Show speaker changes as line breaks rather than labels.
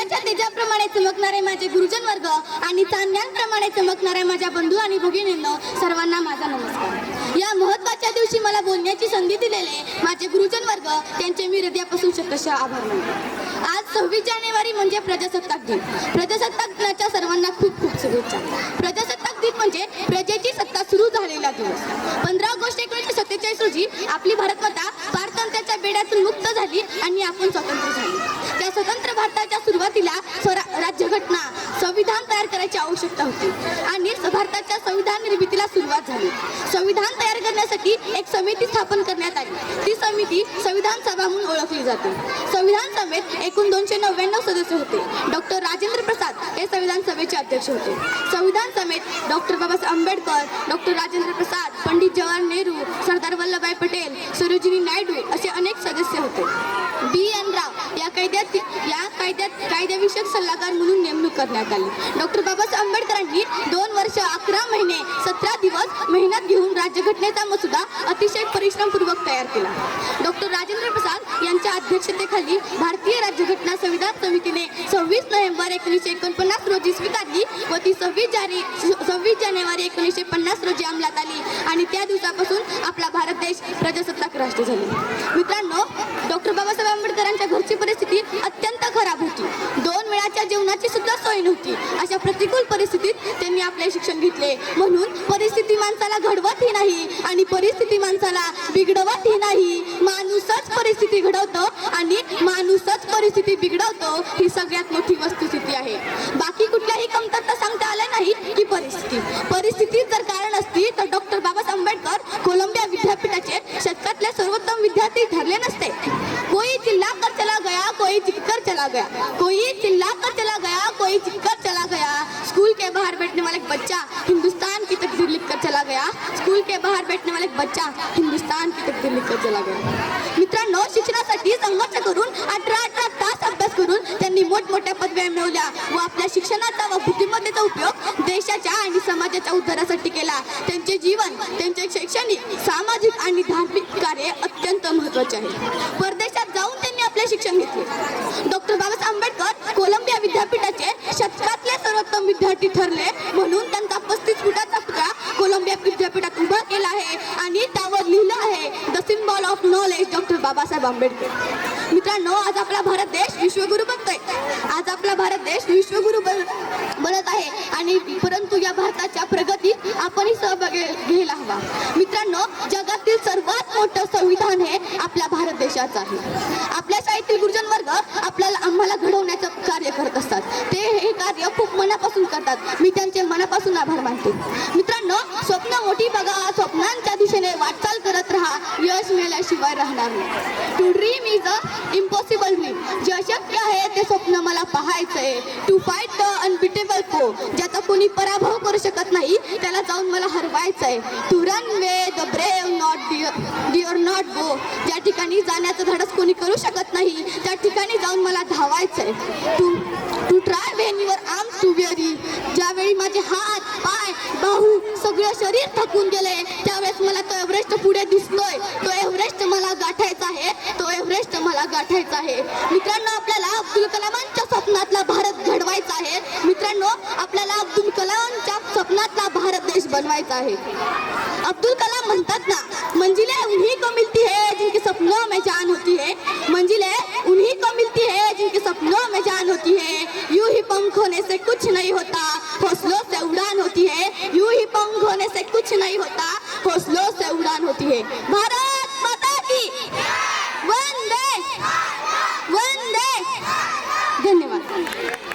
सूर्याच्या तेजाप्रमाणे चमकणारे माझे गुरुजन वर्ग आणि चांदण्यांप्रमाणे चमकणाऱ्या माझ्या बंधू आणि भगिनींनो सर्वांना माझा नमस्कार. या महत्त्वाच्या दिवशी मला बोलण्याची संधी दिलेले माझे गुरुजन वर्ग त्यांचे मी हृदयापासून शतशः आभार मानतो. आज सव्वीस जानेवारी म्हणजे प्रजासत्ताक दिन. प्रजासत्ताक दिनाच्या सर्वांना खूप खूप शुभेच्छा. प्रजासत्ताक दिन म्हणजे प्रजेची सत्ता सुरू झालेला दिवस. पंधरा ऑगस्ट एकोणीसशे सत्तेचाळीस रोजी आपली भारतमाता पारतंत्र्य बेड्यातून मुक्त झाली आणि आपण स्वतंत्र झाली. त्या स्वतंत्र भारताच्या सुरुवातीला स्वरा राज्यघटना संविधान तयार करायची आवश्यकता होती. आणि भारताच्या संविधान निर्मितीला सुरुवात झाली. संविधान तयार करण्यासाठी एक समिती स्थापन करण्यात आली. समिती संविधान सभा म्हणून ओळखली जाते. संविधान सभेत एकूण दोनशे नव्याण्णव सदस्य होते. डॉक्टर राजेंद्र प्रसाद हे संविधान सभेचे अध्यक्ष होते. संविधान सभेत डॉक्टर बाबासाहेब आंबेडकर डॉक्टर राजेंद्र प्रसाद पंडित जवाहर नेहरू सरदार वल्लभभाई पटेल सरोजिनी नायडू असे अनेक सदस्य होते. बी. एन. राव या कायद्यात या कायद्यात कायद्याविषयक सल्लागार म्हणून नेमणूक करण्यात आली. डॉक्टर बाबासाहेब आंबेडकरांनी दोन वर्ष अकरा महिने घेऊन मसुदा अतिशय परिश्रमपूर्वक तयार केला. डॉक्टर राजेंद्र प्रसाद यांच्या अध्यक्षतेखाली भारतीय राज्यघटना संविधान समितीने सव्वीस नोव्हेंबर एकोणीसशे एकोणपन्नास रोजी स्वीकारली व ती सव्वीस जारी सव्वीस जानेवारी एकोणीसशे पन्नास रोजी अंमलात आली आणि त्या दिवसापासून आपला भारत देश प्रजासत्ताक राष्ट्र झाले. मित्रांनो डॉक्टर बाबासाहेब आंबेडकरांच्या घरची आपले शिक्षण घेतले. म्हणून परिस्थिती माणसाला घडवतही नाही आणि परिस्थिती माणसाला बिघडवतही नाही. माणूसच परिस्थिती घडवतो आणि माणूसच परिस्थिती बिघडवतो ही सगळ्यात मोठी वस्तुस्थिती आहे. बाकी कुठल्याही कमतरता सांगता आल्या नाही की परिस्थिती. परिस्थिती जर कारण असती तर डॉक्टर बाबासाहेब आंबेडकर कोलंबिया विद्यापीठाचे शतकातले सर्वोत्तम विद्यार्थी ठरले नसते. कोई चिल्ला कर चला गया कोई चिक्कर चला गया. कोई चिल्ला कर चला गया कोई चिक्कर चला गया स्कूल के बाहर बैठने वाला एक बच्चा हिंदुस्तान की तकदीर लिखकर चला गया। स्कूल के बाहर बैठने वाला एक बच्चा हिंदुस्तान की तकदीर लिखकर चला गया। मित्रांनो शिक्षणासाठी संघर्ष करून अठरा अठरा तास अभ्यास करून त्यांनी मोठमोठ्या पदव्या मिळवल्या व आपल्या शिक्षणाचा व बुद्धिमत्तेचा उपयोग देशाच्या आणि समाजाच्या उद्धारासाठी केला. त्यांचे जीवन त्यांचे शैक्षणिक सामाजिक आणि धार्मिक कार्य अत्यंत महत्त्वाचे आहे. परदेशात जाऊन त्यांनी आपले शिक्षण घेतले. डॉक्टर बाबासाहेब आंबेडकर कोलंबिया विद्यापीठाचे सर्वोत्तम विद्यार्थी ठरले. म्हणून त्यांचा पस्तीस फुटाचा पुतळा कोलंबिया विद्यापीठात उभा केला आहे आणि त्यावर लिहिलं आहे the symbol of knowledge doctor Babasaheb Ambedkar. मित्रांनो आज आपला भारत देश विश्वगुरु बनतोय. आज आपला भारत देश विश्वगुरु बनत आहे. आणि परंतु या भारताच्या प्रगतीत आपणही सहभाग घ्यायला हवा. मित्रांनो जगातील सर्वात मोठं संविधान हे आपल्या भारत देशाचं आहे. आपल्या शाळेतील गुरुजन वर्ग आपल्याला आम्हाला घडवण्याचं कार्य करत असतात. ते हे कार्य खूप मनापासून करतात. मी त्यांचे मनापासून आभार मानते. मित्रांनो स्वप्न मोठी बघा. स्वप्नांच्या दिशेने वाटचाल करत राहा. यश मिळाल्याशिवाय राहणार नाही. To dream is a impossible dream जे अशक्य आहे ते स्वप्न मला पाहायचंय. To fight the unbeatable foe ज्याचा कोणी पराभव करू शकत नाही त्याला जाऊन मला हरवायचंय. To run where the brave not dare not go ज्या ठिकाणी जाण्याचं धाडस कोणी करू शकत नाही त्या ठिकाणी जाऊन मला धावायचंय. To to try when your arm too weary ज्यावेळी माझे हात पाय बाहू सगळं शरीर थकून गेले त्यावेळेस मला तो एव्हरेस्ट पुढे दिसतोय. तो एव्हरेस्ट मला गाठायचा आहे तो एव्हरेस्ट मला गाठायचा आहे. मित्रांनो आपल्याला अब्दुल कलाम आहे. अब्दुल कलाम म्हणतात ना, मंजिले उन्हीं को मिलती है जिनके सपनों में जान होती है. मंजिले उन्हीं को मिलती है जिनके सपनों में जान होती है. यू ही पंख होने से कुछ नहीं होता, हौसलों से उड़ान होती है. यू ही पंख होने से कुछ नहीं होता, हौसलों से उड़ान होती है.